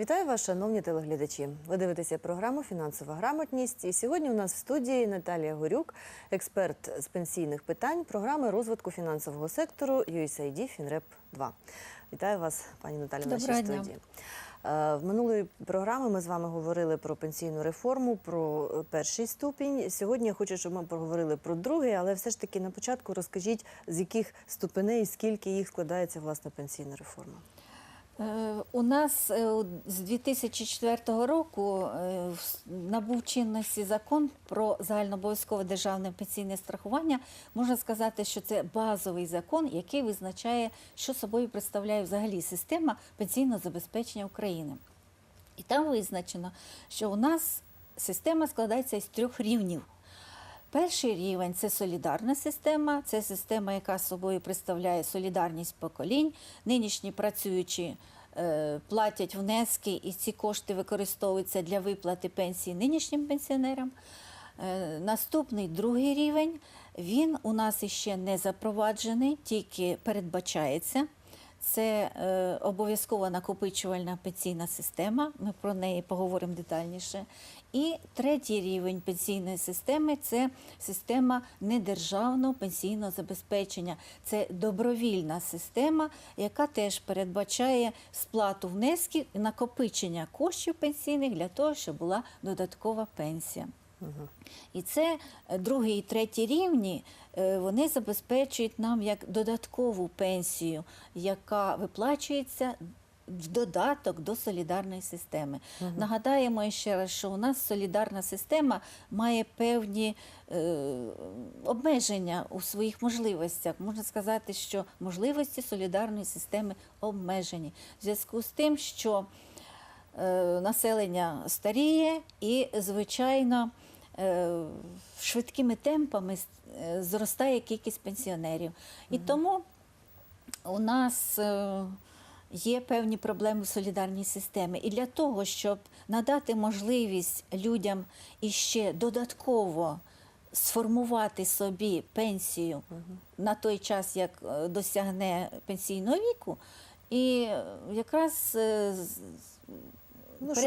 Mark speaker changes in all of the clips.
Speaker 1: Вітаю вас, шановні телеглядачі. Ви дивитеся програму Фінансова грамотність. І сьогодні у нас в студії Наталія Горюк, експерт з пенсійних питань програми розвитку фінансового сектору USAID FinRep 2. Вітаю вас, пані Наталі, в нашій
Speaker 2: дня.
Speaker 1: студії. Е, В минулої програми ми з вами говорили про пенсійну реформу, про е, перший ступінь. Сьогодні я хочу, щоб ми поговорили про другий, але все ж таки на початку розкажіть, з яких ступеней, скільки їх складається власне пенсійна реформа.
Speaker 2: Е, У нас е, з 2004 року е, набув чинності закон про загальнообов'язкове державне пенсійне страхування. Можна сказати, що це базовий закон, який визначає, що собою представляє взагалі система пенсійного забезпечення України. І там визначено, що у нас система складається із трьох рівнів. Перший рівень це солідарна система, це система, яка собою представляє солідарність поколінь. Нинішні працюючі платять внески, і ці кошти використовуються для виплати пенсії нинішнім пенсіонерам. Е, Наступний другий рівень він у нас іще не запроваджений, тільки передбачається. Це е, обов'язкова накопичувальна пенсійна система. Ми про неї поговоримо детальніше. І третій рівень пенсійної системи це система недержавного пенсійного забезпечення. Це добровільна система, яка теж передбачає сплату внесків і накопичення коштів пенсійних для того, щоб була додаткова пенсія. І це е, другий і третій рівні е, вони забезпечують нам як додаткову пенсію, яка виплачується в додаток до солідарної системи. Нагадаємо ще раз, що у нас солідарна система має певні е, обмеження у своїх можливостях. Можна сказати, що можливості солідарної системи обмежені в зв'язку з тим, що е, населення старіє і, звичайно, швидкими темпами е, зростає кількість пенсіонерів. І тому у нас е, є певні проблеми в солідарній системі. І для того, щоб надати можливість людям іще додатково сформувати собі пенсію на той час, як е, досягне пенсійного віку, і е, якраз
Speaker 1: Ну, що-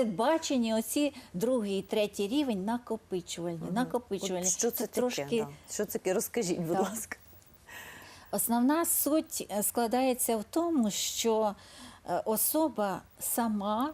Speaker 2: оці другий і третій рівень накопичувальні. накопичувальні.
Speaker 1: От що це, таке?
Speaker 2: трошки
Speaker 1: да? Що таке? Розкажіть, будь
Speaker 2: Так.
Speaker 1: ласка.
Speaker 2: Основна суть е, складається в тому, що е, особа сама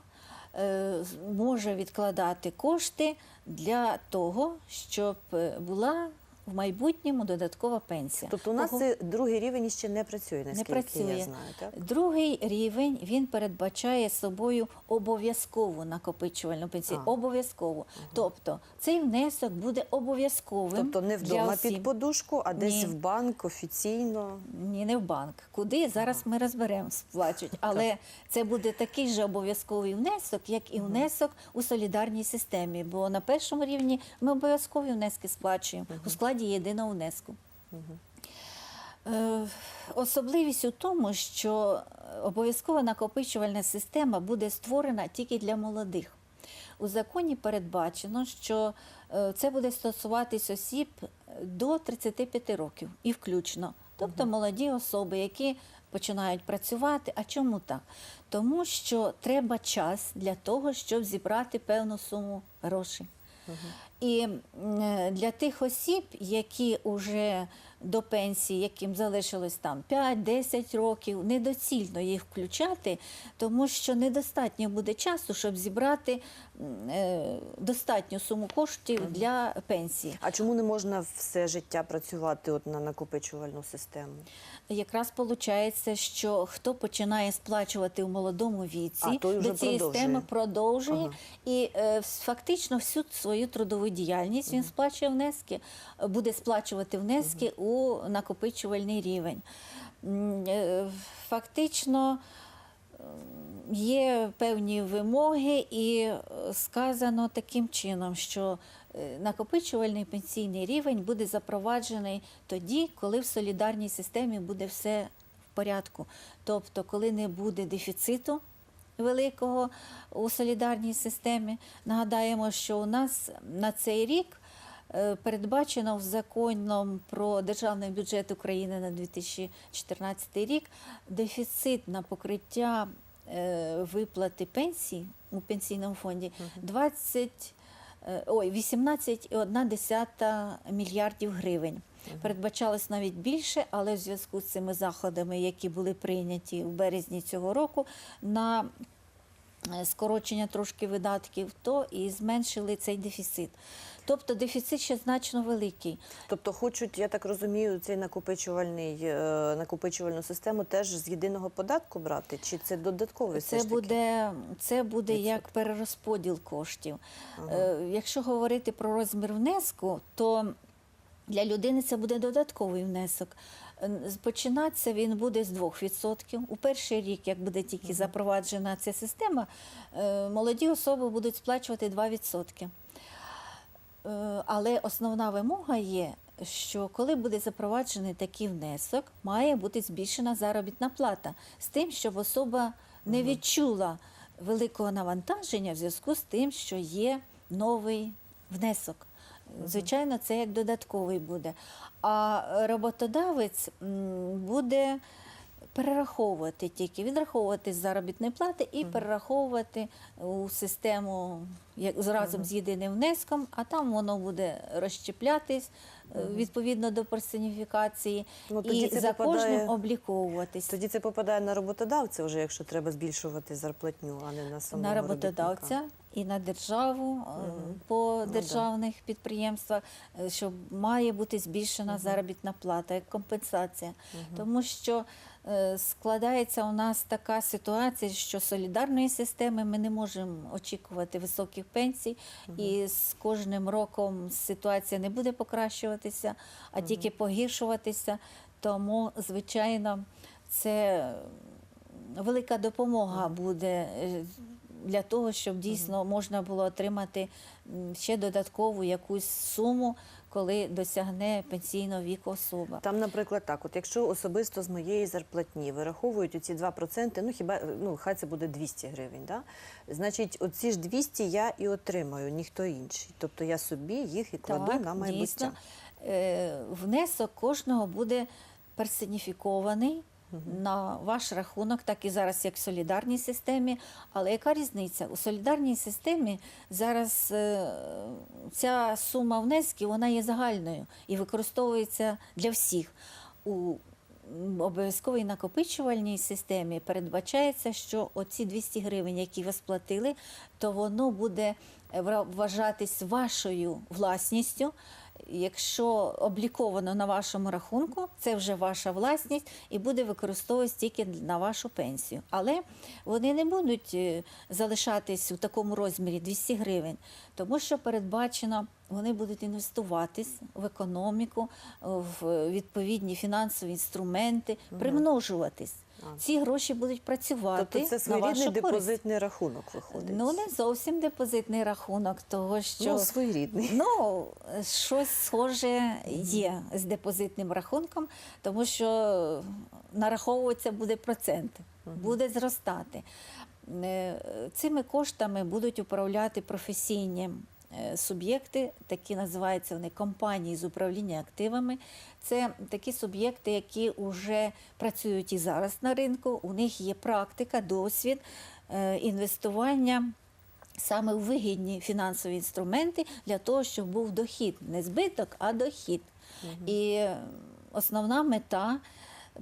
Speaker 2: е, може відкладати кошти для того, щоб була в майбутньому додаткова пенсія.
Speaker 1: Тобто у нас
Speaker 2: Кого-
Speaker 1: другий рівень ще не працює,
Speaker 2: не
Speaker 1: наскільки
Speaker 2: працює.
Speaker 1: я знаю. Так?
Speaker 2: Другий рівень він передбачає собою обов'язкову накопичувальну пенсію.
Speaker 1: А.
Speaker 2: Обов'язкову. Тобто цей внесок буде обов'язковим.
Speaker 1: Тобто не вдома під подушку, а десь
Speaker 2: Ні.
Speaker 1: в банк офіційно.
Speaker 2: Ні, не в банк. Куди зараз ми розберемо, сплачуть. Але це буде такий же обов'язковий внесок, як і внесок у солідарній системі. Бо на першому рівні ми обов'язкові внески сплачуємо у складі єдиного внеску. Е, Особливість у тому, що обов'язкова накопичувальна система буде створена тільки для молодих. У законі передбачено, що е, це буде стосуватись осіб до 35 років і включно, тобто молоді особи, які починають працювати. А чому так? Тому що треба час для того, щоб зібрати певну суму грошей. І для тих осіб, які вже до пенсії, яким залишилось там 5-10 років, недоцільно їх включати, тому що недостатньо буде часу, щоб зібрати е, достатню суму коштів для пенсії.
Speaker 1: А чому не можна все життя працювати от на накопичувальну систему?
Speaker 2: Якраз виходить, що хто починає сплачувати у молодому віці,
Speaker 1: А,
Speaker 2: до цієї системи продовжує
Speaker 1: Ага.
Speaker 2: і е, фактично всю свою трудову діяльність він сплачує внески, е, буде сплачувати внески у накопичувальний рівень. Е, Фактично. Є певні вимоги, і е, сказано таким чином, що накопичувальний пенсійний рівень буде запроваджений тоді, коли в солідарній системі буде все в порядку. Тобто, коли не буде дефіциту великого у солідарній системі. Нагадаємо, що у нас на цей рік е, передбачено в законом про державний бюджет України на 2014 рік дефіцит на покриття е, виплати пенсій у пенсійному фонді 20, е, ой, 18,1 мільярдів гривень. Передбачалось навіть більше, але в зв'язку з цими заходами, які були прийняті в березні цього року, на е, скорочення трошки видатків, то і зменшили цей дефіцит. Тобто дефіцит ще значно великий.
Speaker 1: Тобто хочуть, я так розумію, цей накопичувальний е, накопичувальну систему теж з єдиного податку брати? Чи це додатковий все
Speaker 2: Це
Speaker 1: ж таки?
Speaker 2: буде, це буде
Speaker 1: відсоток?
Speaker 2: як перерозподіл коштів. Е, Якщо говорити про розмір внеску, то для людини це буде додатковий внесок. Починатися він буде з 2%. У перший рік, як буде тільки запроваджена ця система, е, молоді особи будуть сплачувати 2%. Е, Але основна вимога є, що коли буде запроваджений такий внесок, має бути збільшена заробітна плата з тим, щоб особа не відчула великого навантаження в зв'язку з тим, що є новий внесок. Звичайно, це як додатковий буде. А роботодавець буде перераховувати тільки, відраховувати з заробітної плати і перераховувати у систему як, разом з єдиним внеском, а там воно буде розщеплятись е, відповідно до персоніфікації
Speaker 1: Ну, тоді
Speaker 2: і
Speaker 1: це
Speaker 2: за
Speaker 1: попадає-
Speaker 2: кожним обліковуватись.
Speaker 1: Тоді це попадає на роботодавця, вже якщо треба збільшувати зарплатню, а не на самого
Speaker 2: на роботодавця
Speaker 1: робітника.
Speaker 2: і на державу е, по
Speaker 1: да.
Speaker 2: державних підприємствах, е, що має бути збільшена заробітна плата як компенсація. Тому що складається у нас така ситуація, що солідарної системи ми не можемо очікувати високих пенсій, і з кожним роком ситуація не буде покращуватися, а тільки погіршуватися. Тому, звичайно, це велика допомога буде е, для того, щоб дійсно можна було отримати ще додаткову якусь суму, коли досягне пенсійного віку особа.
Speaker 1: Там, наприклад, так, от якщо особисто з моєї зарплатні вираховують оці 2%, ну хіба ну хай це буде 200 гривень, да? значить, оці ж 200 я і отримаю, ніхто інший. Тобто я собі їх і кладу на майбуття.
Speaker 2: дійсно, е, внесок кожного буде персоніфікований на ваш рахунок, так і зараз як в солідарній системі. Але яка різниця? У солідарній системі зараз е, ця сума внесків вона є загальною і використовується для всіх. У обов'язковій накопичувальній системі передбачається, що оці 200 гривень, які ви сплатили, то воно буде вважатись вашою власністю. Якщо обліковано на вашому рахунку, це вже ваша власність і буде використовуватись тільки на вашу пенсію. Але вони не будуть е, залишатись у такому розмірі 200 гривень, тому що передбачено, вони будуть інвестуватись в економіку, в відповідні фінансові інструменти, примножуватись. Ці гроші будуть працювати
Speaker 1: Тобто це
Speaker 2: на
Speaker 1: своєрідний
Speaker 2: вашу користь.
Speaker 1: депозитний рахунок виходить.
Speaker 2: Ну не зовсім депозитний рахунок, того що
Speaker 1: Ну, своєрідний.
Speaker 2: Ну, щось схоже є з депозитним рахунком, тому що нараховуватися буде процент, буде зростати. Е, Цими коштами будуть управляти професійні суб'єкти, такі називаються вони компанії з управління активами. Це такі суб'єкти, які вже працюють і зараз на ринку. У них є практика, досвід е, інвестування саме у вигідні фінансові інструменти для того, щоб був дохід, не збиток, а дохід. І е, основна мета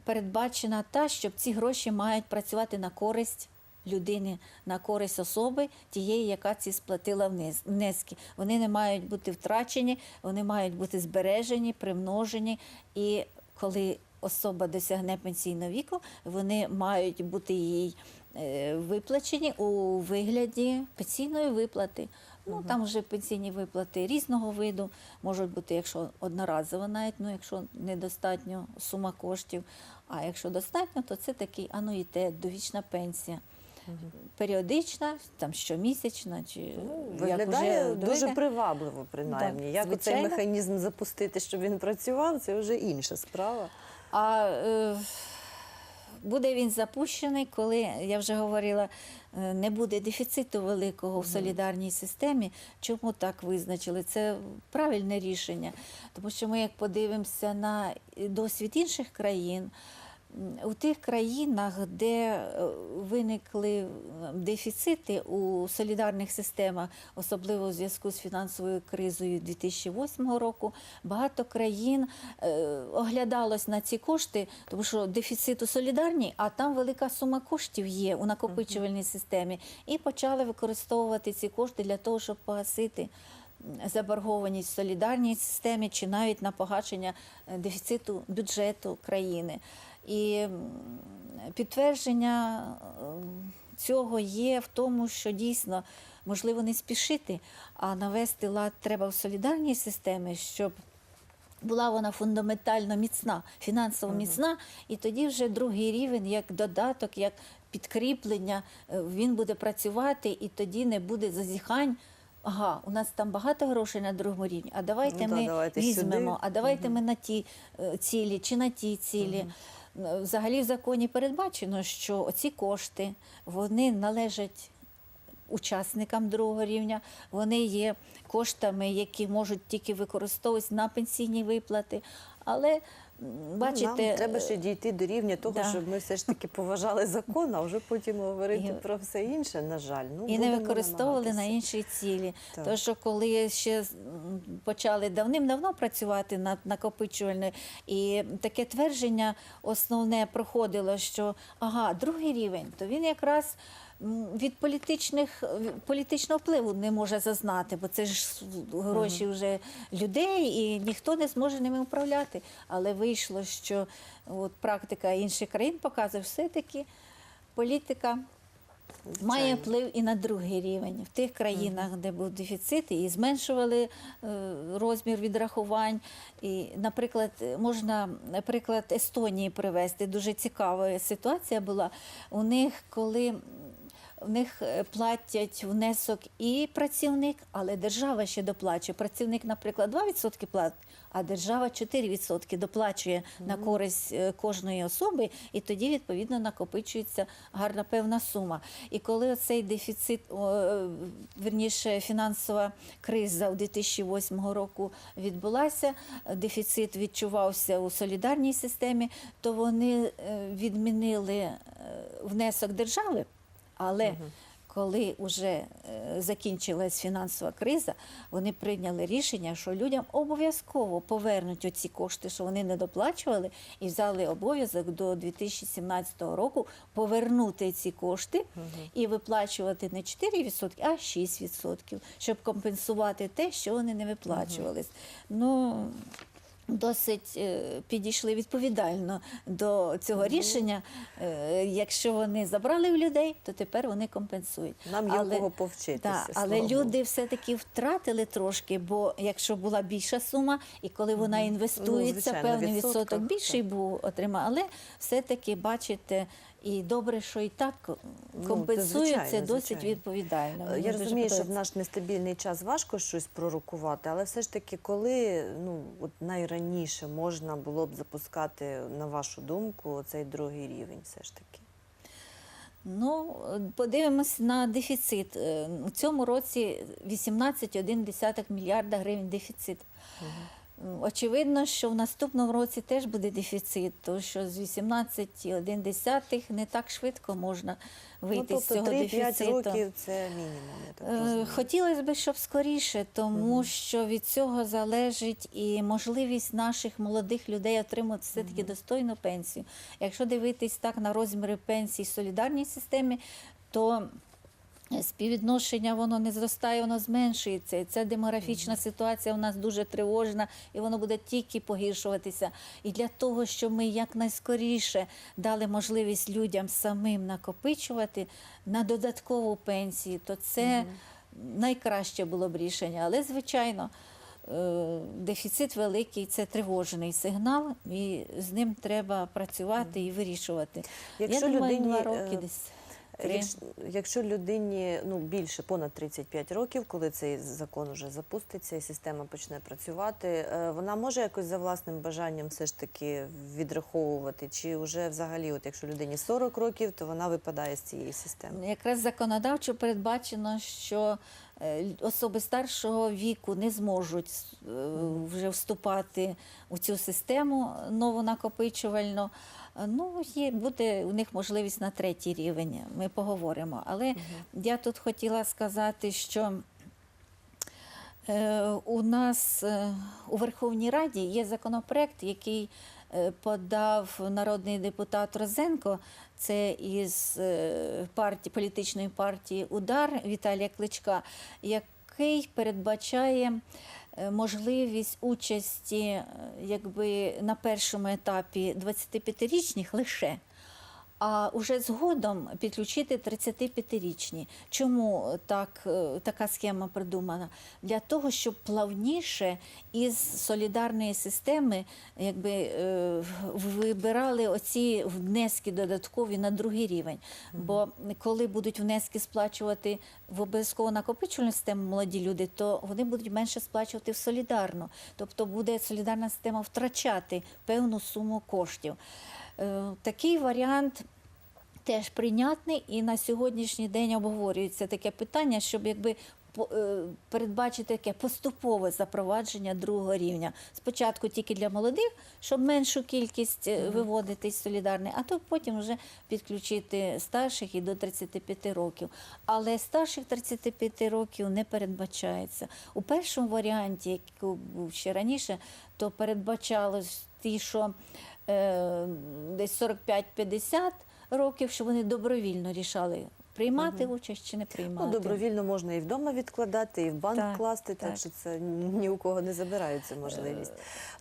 Speaker 2: передбачена та, щоб ці гроші мають працювати на користь людини, на користь особи, тієї, яка ці сплатила внес- внески. Вони не мають бути втрачені, вони мають бути збережені, примножені. І коли особа досягне пенсійного віку, вони мають бути їй е, виплачені у вигляді пенсійної виплати. Ну там вже пенсійні виплати різного виду можуть бути, якщо одноразово навіть, ну якщо недостатньо сума коштів. А якщо достатньо, то це такий ануїтет, довічна пенсія. Періодична, там щомісячна, чи як
Speaker 1: Виглядає
Speaker 2: вже
Speaker 1: дуже привабливо, принаймні.
Speaker 2: Так,
Speaker 1: Як
Speaker 2: звичайно.
Speaker 1: механізм запустити, щоб він працював, це вже інша справа.
Speaker 2: А е, буде він запущений, коли я вже говорила, е, не буде дефіциту великого в солідарній системі. Чому так визначили? Це правильне рішення, тому що ми, як подивимося на досвід інших країн. У тих країнах, де е, виникли е, дефіцити у солідарних системах, особливо у зв'язку з фінансовою кризою 2008 року, багато країн е, оглядалось на ці кошти, тому що дефіцит у солідарній, а там велика сума коштів є у накопичувальній системі, і почали використовувати ці кошти для того, щоб погасити заборгованість в солідарній системі чи навіть на погашення дефіциту бюджету країни. І підтвердження е, цього є в тому, що дійсно можливо не спішити, а навести лад треба в солідарній системі, щоб була вона фундаментально міцна, фінансово міцна, і тоді вже другий рівень, як додаток, як підкріплення, е, він буде працювати, і тоді не буде зазіхань. Ага, у нас там багато грошей на другому рівні. А давайте
Speaker 1: Ну да,
Speaker 2: ми
Speaker 1: давайте
Speaker 2: візьмемо,
Speaker 1: сюди.
Speaker 2: а давайте ми на ті е, цілі чи на ті цілі. Е, Взагалі в законі передбачено, що оці кошти вони належать учасникам другого рівня. Вони є коштами, які можуть тільки використовуватися на пенсійні виплати. Але бачите,
Speaker 1: Нам треба ще дійти до рівня того,
Speaker 2: да.
Speaker 1: щоб ми все ж таки поважали закон, а вже потім говорити
Speaker 2: І-
Speaker 1: про все інше, на жаль. Ну,
Speaker 2: і не використовували на інші цілі.
Speaker 1: Так.
Speaker 2: Тому що коли ще почали давним-давно працювати над накопичувальною, і таке твердження основне проходило, що ага, другий рівень, то він якраз. Від політичних політичного впливу не може зазнати, бо це ж гроші вже людей, і ніхто не зможе ними управляти. Але вийшло, що от практика інших країн показує, все-таки політика Має вплив і на другий рівень. В тих країнах, де був дефіцит, і зменшували е, розмір відрахувань. І, наприклад, можна наприклад Естонії привести. Дуже цікава ситуація була. У них, коли в них е, платять внесок і працівник, але держава ще доплачує. Працівник, наприклад, 2% платить, а держава 4% доплачує на користь е, кожної особи, і тоді відповідно накопичується гарна певна сума. І коли цей дефіцит, е, верніше фінансова криза у 2008 року відбулася, дефіцит відчувався у солідарній системі, то вони відмінили внесок держави. Але коли вже закінчилась фінансова криза, вони прийняли рішення, що людям обов'язково повернуть оці кошти, що вони не доплачували, і взяли обов'язок до 2017 року повернути ці кошти і виплачувати не 4%, а 6%, щоб компенсувати те, що вони не виплачувались. Ну, Досить е, підійшли відповідально до цього рішення. Е, Якщо вони забрали в людей, то тепер вони компенсують.
Speaker 1: Нам є у кого повчитися,
Speaker 2: Та, але люди все-таки втратили трошки, бо якщо була більша сума, і коли вона інвестується,
Speaker 1: Ну, звичайно,
Speaker 2: певний відсоток більший був отримав. Але все-таки бачите, і добре, що і так компенсується
Speaker 1: звичайно,
Speaker 2: досить
Speaker 1: звичайно.
Speaker 2: відповідально.
Speaker 1: Е,
Speaker 2: Мені
Speaker 1: Я розумію, що в наш нестабільний час важко щось пророкувати, але все ж таки, коли ну от найраніше можна було б запускати, на вашу думку, цей другий рівень, все ж таки.
Speaker 2: Ну, подивимось на дефіцит. Е, У цьому році 18,1 мільярда гривень дефіцит. М, Очевидно, що в наступному році теж буде дефіцит, тому що з 18,1 не так швидко можна вийти
Speaker 1: ну,
Speaker 2: з
Speaker 1: тобто
Speaker 2: цього
Speaker 1: 3-5
Speaker 2: дефіциту.
Speaker 1: років це мінімум.
Speaker 2: Е. Хотілося б, щоб скоріше, тому що від цього залежить і можливість наших молодих людей отримати все-таки достойну пенсію. Якщо дивитись так на розміри пенсій в солідарній системі, то Співвідношення воно не зростає, воно зменшується. І ця демографічна ситуація у нас дуже тривожна, і воно буде тільки погіршуватися. І для того, щоб ми якнайскоріше дали можливість людям самим накопичувати на додаткову пенсію, то це найкраще було б рішення. Але, звичайно, е, дефіцит великий це тривожний сигнал, і з ним треба працювати і вирішувати.
Speaker 1: Якщо
Speaker 2: Я думаю,
Speaker 1: людині,
Speaker 2: два
Speaker 1: е,
Speaker 2: роки десь.
Speaker 1: Якщо, якщо людині ну більше понад 35 років, коли цей закон уже запуститься і система почне працювати, е, вона може якось за власним бажанням все ж таки відраховувати, чи вже взагалі, от якщо людині 40 років, то вона випадає з цієї системи.
Speaker 2: Якраз законодавчо передбачено, що е, особи старшого віку не зможуть е, вже вступати у цю систему новонакопичувальну. Е, Ну, є, буде у них можливість на третій рівень. Ми поговоримо. Але я тут хотіла сказати, що Е, У нас е, у Верховній Раді є законопроект, який е, подав народний депутат Розенко. Це із е, партії, політичної партії Удар Віталія Кличка, який передбачає можливість участі е, якби, на першому етапі 25-річних лише. А уже згодом підключити 35-річні. Чому так, е, така схема придумана? Для того, щоб плавніше із солідарної системи якби, е, вибирали оці внески додаткові на другий рівень. Бо коли будуть внески сплачувати в обов'язково накопичувальну систему молоді люди, то вони будуть менше сплачувати в солідарну. Тобто буде солідарна система втрачати певну суму коштів. Е, Такий варіант теж прийнятний, і на сьогоднішній день обговорюється таке питання, щоб якби е, передбачити таке поступове запровадження другого рівня. Спочатку тільки для молодих, щоб меншу кількість е, виводити з солідарної, а то потім вже підключити старших і до 35 років. Але старших 35 років не передбачається. У першому варіанті, який був ще раніше, то передбачалось ті, що десь 45-50 років, що вони добровільно рішали приймати участь чи не приймати.
Speaker 1: Ну, добровільно можна і вдома відкладати, і в банк
Speaker 2: Так,
Speaker 1: класти, так,
Speaker 2: так.
Speaker 1: що це ні у кого не забирають цю можливість.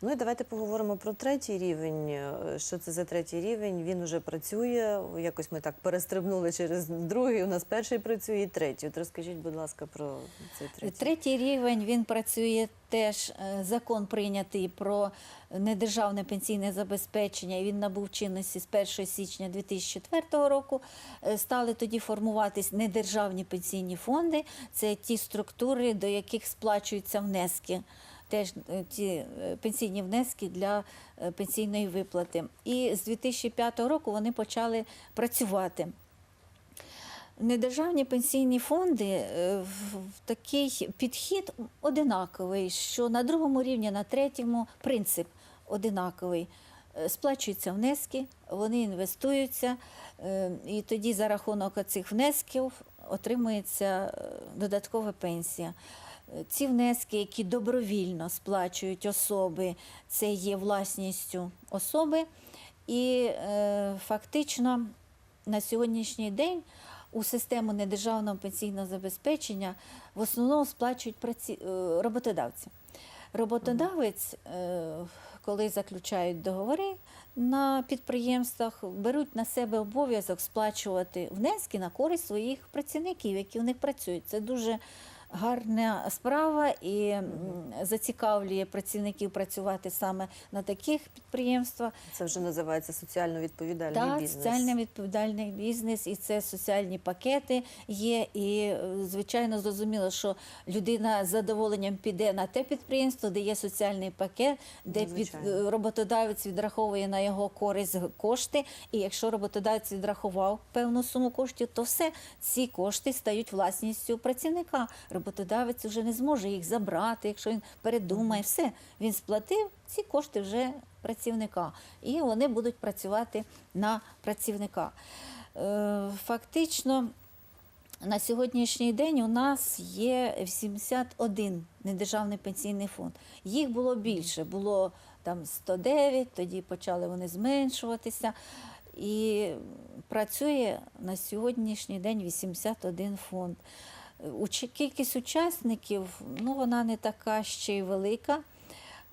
Speaker 1: Ну і давайте поговоримо про третій рівень. Е, Що це за третій рівень? Він уже працює. Якось ми так перестрибнули через другий. У нас перший працює і третій. От розкажіть, будь ласка, про цей третій.
Speaker 2: Третій рівень він працює теж е, закон прийнятий про недержавне пенсійне забезпечення. і Він набув чинності з 1 січня 2004 року. Е, Стали тоді формуватись недержавні пенсійні фонди. Це ті структури, до яких сплачуються внески. Теж е, ті пенсійні внески для пенсійної виплати. І з 2005 року вони почали працювати. Недержавні пенсійні фонди е, в- такий підхід одинаковий, що на другому рівні, на третьому принцип одинаковий. Е, Сплачуються внески, вони інвестуються, е, і тоді за рахунок цих внесків отримується додаткова пенсія. Ці внески, які добровільно сплачують особи, це є власністю особи. І фактично на сьогоднішній день у систему недержавного пенсійного забезпечення в основному сплачують праці... е, роботодавці. Роботодавець, е, коли заключають договори на підприємствах, беруть на себе обов'язок сплачувати внески на користь своїх працівників, які у них працюють. Це дуже гарна справа і зацікавлює працівників працювати саме на таких підприємствах.
Speaker 1: Це вже називається соціально відповідальний
Speaker 2: Так,
Speaker 1: бізнес.
Speaker 2: соціально відповідальний бізнес, і це соціальні пакети є. І звичайно зрозуміло, що людина з задоволенням піде на те підприємство, де є соціальний пакет, де під, роботодавець відраховує на його користь кошти. І якщо роботодавець відрахував певну суму коштів, то все ці кошти стають власністю працівника. Роботодавець вже не зможе їх забрати, якщо він передумає, все він сплатив ці кошти вже працівника, і вони будуть працювати на працівника. Е, Фактично, на сьогоднішній день у нас є 71 недержавний пенсійний фонд. Їх було більше, було там 109, тоді почали вони зменшуватися. І працює на сьогоднішній день 81 фонд. Кількість учасників ну, вона не така ще й велика.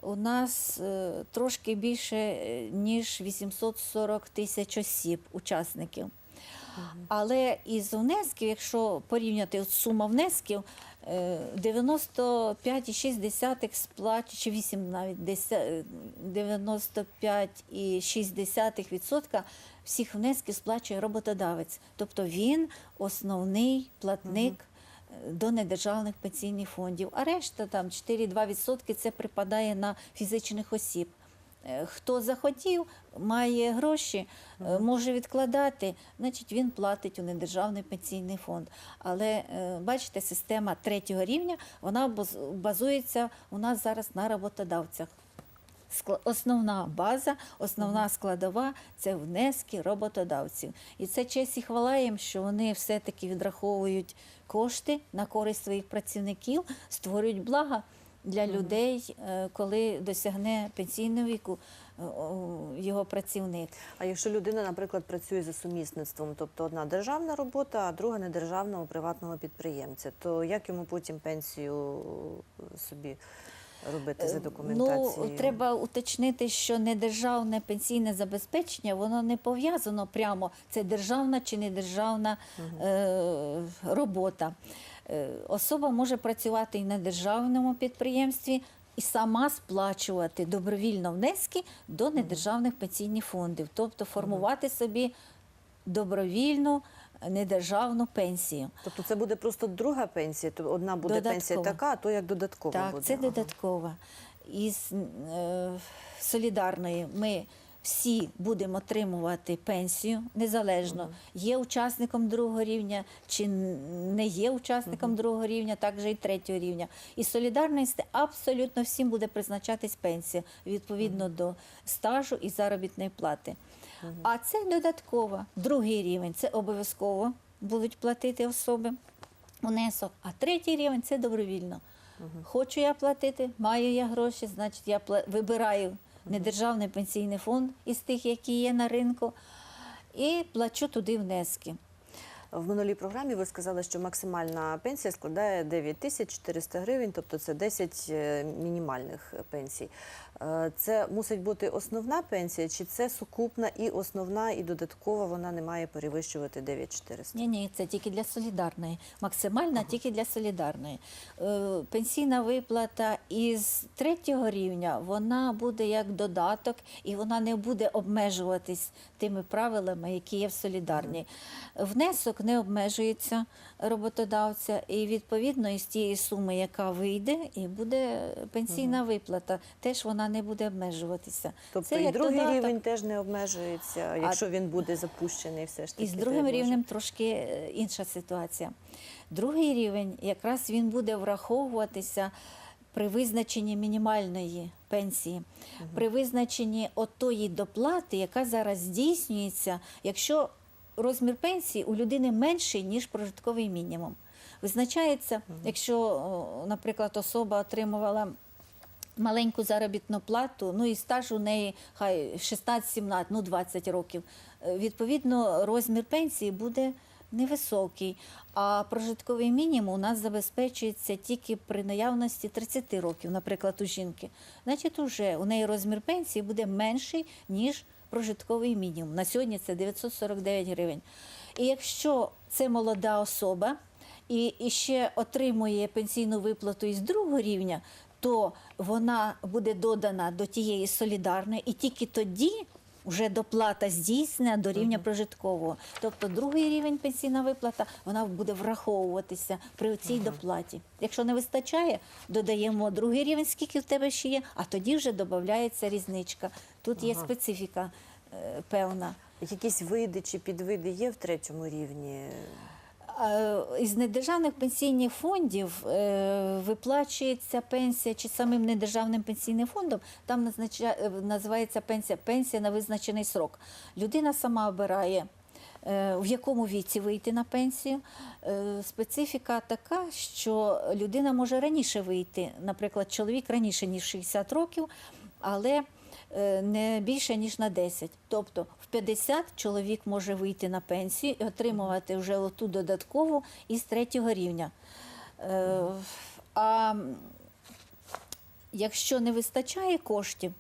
Speaker 2: У нас е, трошки більше, е, ніж 840 тисяч осіб, учасників. Але із внесків, якщо порівняти сума внесків, е, 95,6 сплачують, чи 8 навіть деся- е, 95,6% всіх внесків сплачує роботодавець. Тобто він основний платник е, до недержавних пенсійних фондів. А решта там 4-2% це припадає на фізичних осіб. Е, Хто захотів, має гроші, е, може відкладати, значить він платить у недержавний пенсійний фонд. Але е, бачите, система третього рівня вона базується у нас зараз на роботодавцях. Основна база, основна складова це внески роботодавців. І це честь і хвала їм, що вони все-таки відраховують кошти на користь своїх працівників, створюють блага для людей, е, коли досягне пенсійного віку е, його працівник.
Speaker 1: А якщо людина, наприклад, працює за сумісництвом, тобто одна державна робота, а друга недержавна у приватного підприємця, то як йому потім пенсію собі робити за документацією?
Speaker 2: Ну, треба уточнити, що недержавне пенсійне забезпечення, воно не пов'язано прямо, це державна чи недержавна е, робота. Е, особа може працювати і на державному підприємстві, і сама сплачувати добровільно внески до недержавних пенсійних фондів, тобто формувати собі добровільну недержавну пенсію.
Speaker 1: Тобто це буде просто друга пенсія, то одна буде пенсія така, а то як додаткова
Speaker 2: Так,
Speaker 1: буде.
Speaker 2: це
Speaker 1: Ага.
Speaker 2: додаткова. Із е, солідарної ми всі будемо отримувати пенсію незалежно, є учасником другого рівня чи не є учасником другого рівня, також і третього рівня. І солідарності абсолютно всім буде призначатись пенсія відповідно до стажу і заробітної плати. А це додаткова. Другий рівень це обов'язково будуть платити особи внесок, а третій рівень це добровільно. Хочу я платити, маю я гроші, значить я вибираю недержавний пенсійний фонд із тих, які є на ринку, і плачу туди внески.
Speaker 1: В минулій програмі ви сказали, що максимальна пенсія складає 9 тисяч 400 гривень, тобто це 10 е, мінімальних пенсій. Е, Це мусить бути основна пенсія, чи це сукупна і основна, і додаткова вона не має перевищувати 9 400?
Speaker 2: Ні, ні, це тільки для солідарної. Максимальна тільки для солідарної. Е, пенсійна виплата із третього рівня вона буде як додаток, і вона не буде обмежуватись тими правилами, які є в солідарній. Внесок не обмежується роботодавця, і відповідно із тієї суми, яка вийде, і буде пенсійна виплата. Теж вона не буде обмежуватися.
Speaker 1: Тобто
Speaker 2: Це
Speaker 1: і
Speaker 2: як
Speaker 1: другий
Speaker 2: додаток.
Speaker 1: рівень теж не обмежується, якщо він буде запущений все ж таки.
Speaker 2: І з другим
Speaker 1: може?
Speaker 2: рівнем трошки е, інша ситуація. Другий рівень якраз він буде враховуватися при визначенні мінімальної пенсії, при визначенні отої доплати, яка зараз здійснюється, якщо розмір пенсії у людини менший, ніж прожитковий мінімум. Визначається, якщо, наприклад, особа отримувала маленьку заробітну плату, ну і стаж у неї хай 16-17, ну 20 років. Е, Відповідно, розмір пенсії буде невисокий, а прожитковий мінімум у нас забезпечується тільки при наявності 30 років, наприклад, у жінки. Значить, уже у неї розмір пенсії буде менший, ніж прожитковий мінімум. На сьогодні це 949 гривень. І якщо це молода особа і, і ще отримує пенсійну виплату із другого рівня, то вона буде додана до тієї солідарної, і тільки тоді вже доплата здійснена до рівня прожиткового. Тобто другий рівень пенсійна виплата вона буде враховуватися при цій доплаті. Якщо не вистачає, додаємо другий рівень, скільки в тебе ще є, а тоді вже додається різничка. Тут є специфіка е, певна.
Speaker 1: Якісь види чи підвиди є в третьому рівні?
Speaker 2: Із недержавних пенсійних фондів е, виплачується пенсія чи самим недержавним пенсійним фондом, там е, називається пенсія пенсія на визначений срок. Людина сама обирає. е, В якому віці вийти на пенсію? Специфіка така, що людина може раніше вийти, наприклад, чоловік раніше ніж 60 років, але не більше ніж на 10. Тобто в 50 чоловік може вийти на пенсію і отримувати вже оту додаткову із третього рівня. Е, А якщо не вистачає коштів,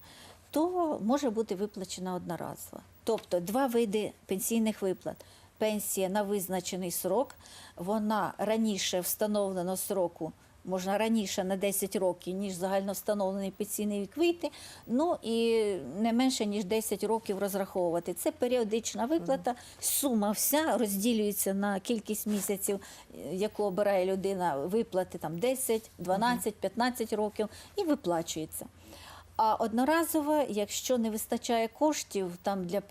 Speaker 2: то може бути виплачена одноразово. Тобто два види пенсійних виплат. Пенсія на визначений срок, вона раніше встановленого сроку, можна раніше на 10 років, ніж загально встановлений пенсійний вік вийти, ну і не менше, ніж 10 років розраховувати. Це періодична виплата, сума вся розділюється на кількість місяців, е, яку обирає людина, виплати там 10, 12, 15 років і виплачується. А одноразово, якщо не вистачає коштів там для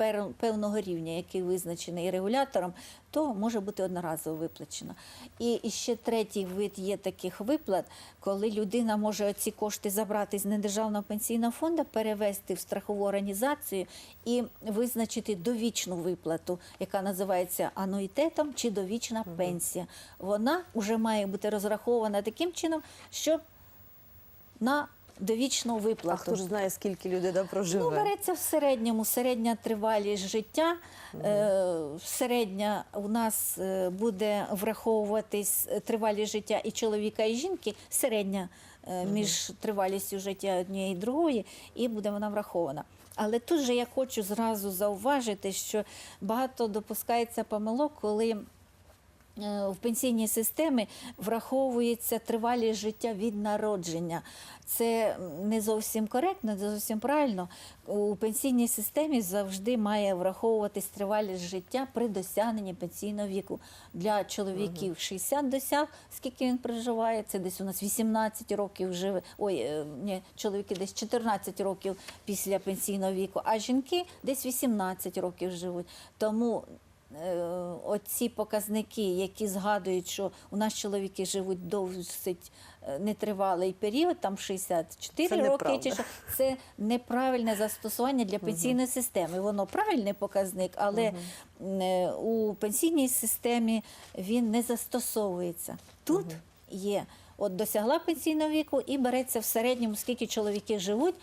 Speaker 2: певного рівня, який визначений регулятором, то може бути одноразово виплачено. І, і ще третій вид є таких виплат, коли людина може ці кошти забрати з недержавного пенсійного фонду, перевести в страхову організацію і визначити довічну виплату, яка називається ануїтетом чи довічна пенсія. Вона вже має бути розрахована таким чином, щоб на довічну виплату.
Speaker 1: А хто ж знає, скільки людей да,
Speaker 2: Ну, береться в середньому середня тривалість життя. Е, середня у нас е, буде враховуватись е, тривалість життя і чоловіка, і жінки. Середня е, між тривалістю життя однієї і другої, і буде вона врахована. Але тут же я хочу зразу зауважити, що багато допускається помилок, коли в пенсійній системі враховується тривалість життя від народження. Це не зовсім коректно, не зовсім правильно. У пенсійній системі завжди має враховуватись тривалість життя при досягненні пенсійного віку. Для чоловіків 60 досяг, скільки він проживає, це десь у нас 18 років живе. Ой, е, ні, чоловіки десь 14 років після пенсійного віку, а жінки десь 18 років живуть. Тому е, оці показники, які згадують, що у нас чоловіки живуть досить е, нетривалий період, там 64
Speaker 1: Це
Speaker 2: роки, чи що це неправильне застосування для пенсійної системи. Воно правильний показник, але е, у пенсійній системі він не застосовується. Тут є. От досягла пенсійного віку і береться в середньому, скільки чоловіки живуть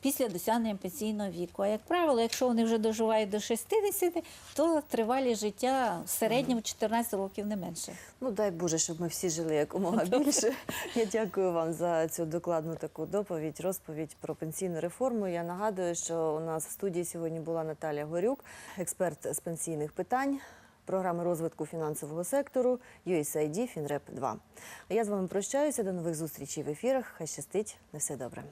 Speaker 2: після досягнення пенсійного віку. А як правило, якщо вони вже доживають до 60, то тривалість життя в середньому 14 років не менше.
Speaker 1: Ну дай Боже, щоб ми всі жили якомога більше. Я дякую вам за цю докладну таку доповідь, розповідь про пенсійну реформу. Я нагадую, що у нас в студії сьогодні була Наталія Горюк, експерт з пенсійних питань. Програми розвитку фінансового сектору USAID FinRep 2. А я з вами прощаюся. До нових зустрічей в ефірах. Хай щастить. На все добре.